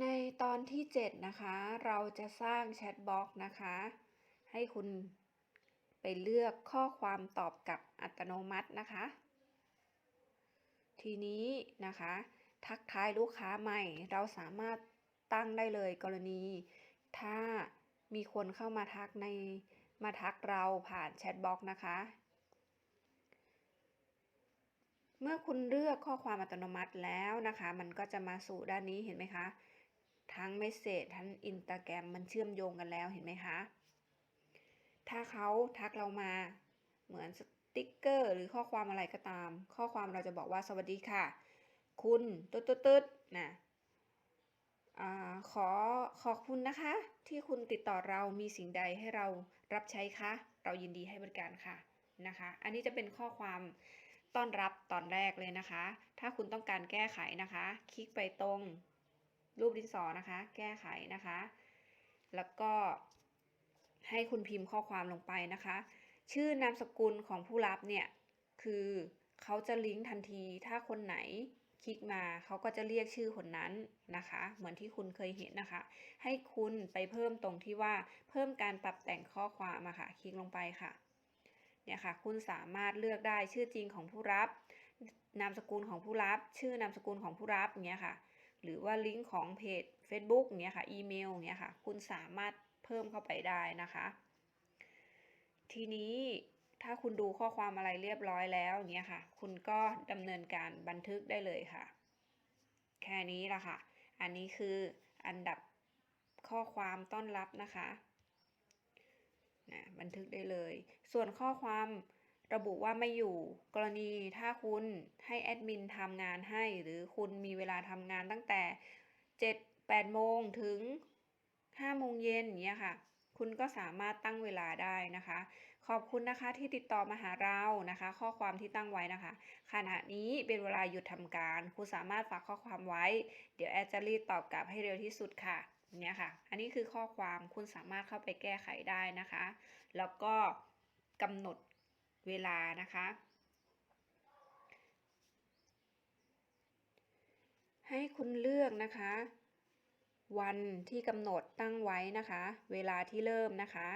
ในตอนที่ 7 นะคะ เราจะสร้างแชทบ็อกซ์นะคะ ให้คุณไปเลือกข้อความตอบกลับอัตโนมัตินะคะ ทีนี้นะคะ ทักทายลูกค้าใหม่ เราสามารถตั้งได้เลยกรณี ถ้ามีคนเข้ามาทักในมาทักเราผ่านแชทบ็อกซ์นะคะ เมื่อคุณเลือกข้อความอัตโนมัติแล้วนะคะ มันก็จะมาสู่ด้านนี้เห็นไหมคะ ทั้งเมสเซจทั้งอินตาแกรมมันเชื่อมโยงกันแล้วเห็นไหมคะ ถ้าเขาทักเรามาเหมือนสติ๊กเกอร์หรือข้อความอะไรก็ตาม ข้อความเราจะบอกว่าสวัสดีค่ะ คุณตึ๊ดตึ๊ดตึ๊ดนะอาขอขอบคุณนะคะ ที่คุณติดต่อเรามีสิ่งใดให้เรารับใช้คะเรายินดีให้บริการค่ะนะคะ อันนี้จะเป็นข้อความต้อนรับตอนแรกเลยนะคะ ถ้าคุณต้องการแก้ไขนะคะ คลิกไปตรง รูปดินสอนะคะ แก้ไขนะคะ แล้วก็ให้คุณพิมพ์ข้อความลงไปนะคะ ชื่อนามสกุลของผู้รับเนี่ย คือเขาจะลิงก์ทันทีถ้าคนไหนคลิกมาเขาก็จะเรียกชื่อคนนั้นนะคะ เหมือนที่คุณเคยเห็นนะคะ ให้คุณไปเพิ่มตรงที่ว่าเพิ่มการปรับแต่งข้อความมาค่ะ คลิกลงไปค่ะ เนี่ยค่ะ คุณสามารถเลือกได้ชื่อจริงของผู้รับ นามสกุลของผู้รับ ชื่อนามสกุลของผู้รับอย่างเงี้ยค่ะ หรือว่าลิงก์ของเพจ Facebook เงี้ยค่ะอีเมลเงี้ยค่ะ คุณสามารถเพิ่มเข้าไปได้นะคะ ทีนี้ถ้าคุณดูข้อความอะไรเรียบร้อยแล้วเงี้ยค่ะ คุณก็ดำเนินการบันทึกได้เลยค่ะ แค่นี้ละค่ะ อันนี้คืออันดับข้อความต้อนรับนะคะนะบันทึกได้เลย ส่วนข้อความ ระบุว่าไม่อยู่ กรณีถ้าคุณให้แอดมินทำงานให้ หรือคุณมีเวลาทำงานตั้งแต่ 7 8โมงถึง5โมงเย็นอย่างเงี้ยค่ะ คุณก็สามารถตั้งเวลาได้นะคะ ขอบคุณนะคะที่ติดต่อมาหาเรานะคะ ข้อความที่ตั้งไว้นะคะ ขณะนี้เป็นเวลาหยุดทำการ คุณสามารถฝากข้อความไว้ เดี๋ยวแอดจะรีบตอบกลับให้เร็วที่สุดค่ะเนี่ยค่ะ อันนี้คือข้อความคุณสามารถเข้าไปแก้ไขได้นะคะ แล้วก็กำหนด เวลานะคะ ให้คุณเลือกนะคะ วันที่กำหนดตั้งไว้นะคะ เวลาที่เริ่มนะคะ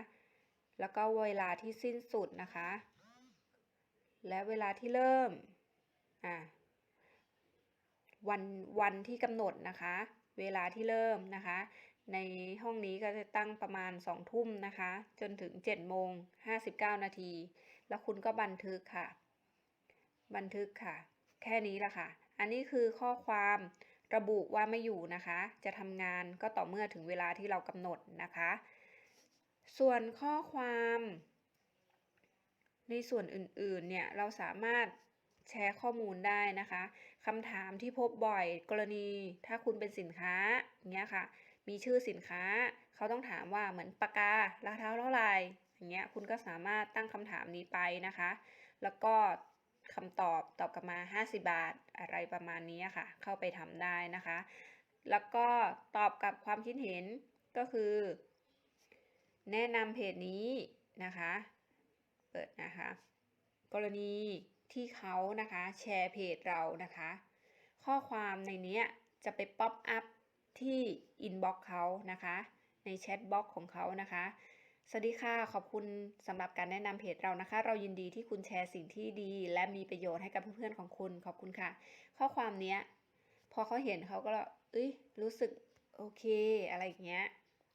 แล้วก็เวลาที่สิ้นสุดนะคะ และเวลาที่เริ่มอะวันวันที่กำหนดนะคะ เวลาที่เริ่มนะคะ ในห้องนี้ก็จะตั้งประมาณ2ทุ่มนะคะ จนถึง7โมง59 นาทีแล้วคุณก็บันทึกค่ะ บันทึกค่ะ แค่นี้ละค่ะ อันนี้คือข้อความระบุว่าไม่อยู่นะคะ จะทำงานก็ต่อเมื่อถึงเวลาที่เรากำหนดนะคะ ส่วนข้อความในส่วนอื่นๆ เนี่ย เราสามารถแชร์ข้อมูลได้นะคะคำถามที่พบบ่อยกรณีถ้าคุณเป็นสินค้าอย่างเงี้ยค่ะ มีชื่อสินค้า เขาต้องถามว่าเหมือนปากการาคาเท่าไหร่ อย่างเงี้ยคุณก็สามารถตั้งคำถามนี้ไปนะคะ แล้วก็คำตอบตอบกลับมา 50 บาทอะไรประมาณนี้ค่ะ เข้าไปทำได้นะคะ แล้วก็ตอบกับความคิดเห็นก็คือ แนะนำเพจนี้นะคะ เปิดนะคะ กรณีที่เขานะคะแชร์เพจเรานะคะ ข้อความในนี้จะไปป๊อปอัพที่อินบ็อกซ์เขานะคะ ในแชทบ็อกซ์ของเขานะคะ สวัสดีค่ะ ขอบคุณสำหรับการแนะนำเพจเรานะคะ เรายินดีที่คุณแชร์สิ่งที่ดี และมีประโยชน์ให้กับเพื่อนๆของคุณ ขอบคุณค่ะ ข้อความเนี้ย พอเขาเห็นเขาก็เอ้ยรู้สึกโอเคอะไรอย่างเงี้ย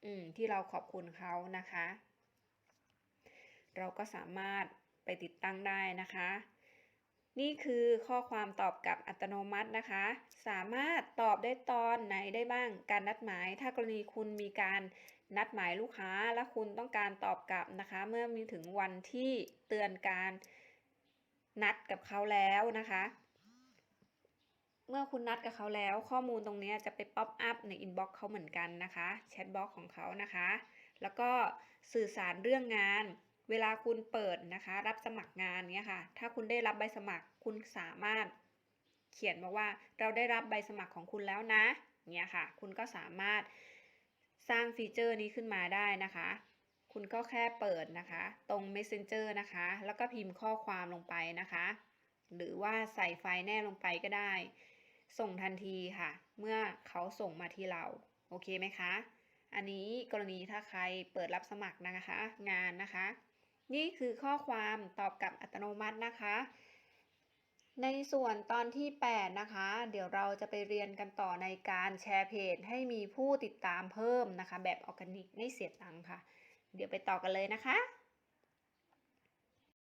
อืมที่เราขอบคุณเขานะคะ เราก็สามารถไปติดตั้งได้นะคะ นี่คือข้อความตอบกลับอัตโนมัตินะคะ สามารถตอบได้ตอนไหนได้บ้าง การนัดหมาย ถ้ากรณีคุณมีการ นัดหมายลูกค้าและคุณต้องการตอบกลับนะคะ เมื่อมีถึงวันที่เตือนการนัดกับเขาแล้วนะคะ เมื่อคุณนัดกับเขาแล้ว ข้อมูลตรงนี้จะไปป๊อปอัพในอินบ็อกซ์เขาเหมือนกันนะคะแชทบ็อกซ์ของเขานะคะ แล้วก็สื่อสารเรื่องงาน เวลาคุณเปิดนะคะ รับสมัครงานเนี้ยค่ะ ถ้าคุณได้รับใบสมัครคุณสามารถเขียนมาว่าเราได้รับใบสมัครของคุณแล้วนะเนี้ยค่ะ คุณก็สามารถ สร้างฟีเจอร์นี้ขึ้นมาได้นะคะ คุณก็แค่เปิดนะคะ ตรง Messenger นะคะ แล้วก็พิมพ์ข้อความลงไปนะคะ หรือว่าใส่ไฟล์แนบลงไปก็ได้ ส่งทันทีค่ะ เมื่อเขาส่งมาที่เรา โอเคไหมคะ อันนี้กรณีถ้าใครเปิดรับสมัครนะคะ งานนะคะ นี่คือข้อความตอบกลับอัตโนมัตินะคะ ในส่วนตอนที่ 8 นะคะ เดี๋ยวเราจะไปเรียนกันต่อในการแชร์เพจ ให้มีผู้ติดตามเพิ่มนะคะ แบบออร์แกนิกไม่เสียตังค์ค่ะ เดี๋ยวไปต่อกันเลยนะคะ